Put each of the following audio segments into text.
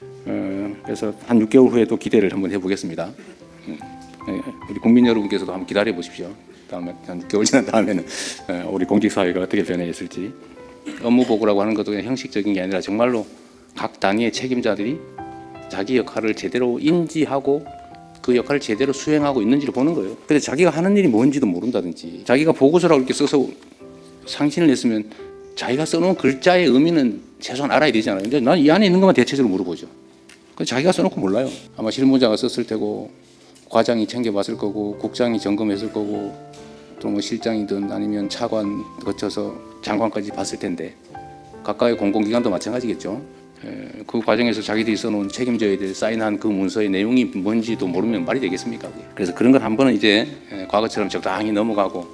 어, 그래서 한 6개월 후에 또 기대를 한번 해보겠습니다. 음, 예, 우리 국민 여러분께서도 한번 기다려 보십시오. 다음에 한 6개월 지난 다음에는 어, 우리 공직 사회가 어떻게 변해 있을지 업무 보고라고 하는 것도 그냥 형식적인 게 아니라 정말로 각 단위의 책임자들이 자기 역할을 제대로 인지하고 그 역할을 제대로 수행하고 있는지를 보는 거예요. 근데 자기가 하는 일이 뭔지도 모른다든지 자기가 보고서라고 이렇게 써서 상신을 냈으면 자기가 써놓은 글자의 의미는 최소한 알아야 되잖아요. 근데 난 이 안에 있는 것만 대체적으로 물어보죠. 그 자기가 써놓고 몰라요. 아마 실무자가 썼을 테고 과장이 챙겨봤을 거고 국장이 점검했을 거고 또 뭐 실장이든 아니면 차관 거쳐서 장관까지 봤을 텐데 각각의 공공기관도 마찬가지겠죠. 에, 그 과정에서 자기들이 써놓은 책임져야 될 사인한 그 문서의 내용이 뭔지도 모르면 말이 되겠습니까? 그게? 그래서 그런 건한 번은 이제 에, 과거처럼 적당히 넘어가고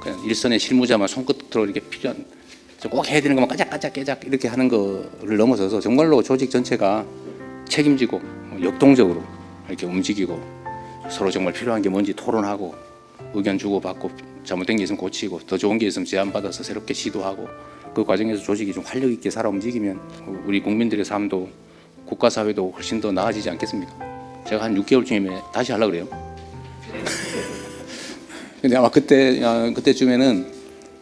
그냥 일선의 실무자만 손끝으로 이렇게 필요한 저 꼭 해야 되는 것만 까짝까짝 깨작 이렇게 하는 거를 넘어서서 정말로 조직 전체가 책임지고 어, 역동적으로 이렇게 움직이고 서로 정말 필요한 게 뭔지 토론하고 의견 주고받고 잘못된 게 있으면 고치고 더 좋은 게 있으면 제안받아서 새롭게 시도하고 그 과정에서 조직이 좀 활력 있게 살아 움직이면 우리 국민들의 삶도 국가 사회도 훨씬 더 나아지지 않겠습니까? 제가 한 6개월쯤에 다시 하려 그래요. 근데 아마 그때 아, 그때쯤에는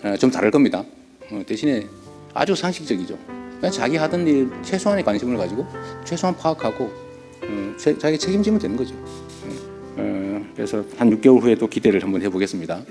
어, 좀 다를 겁니다. 어, 대신에 아주 상식적이죠. 자기 하던 일 최소한의 관심을 가지고 최소한 파악하고 어, 제- 자기 책임지면 되는 거죠. 어, 그래서 한 6개월 후에 또 기대를 한번 해보겠습니다.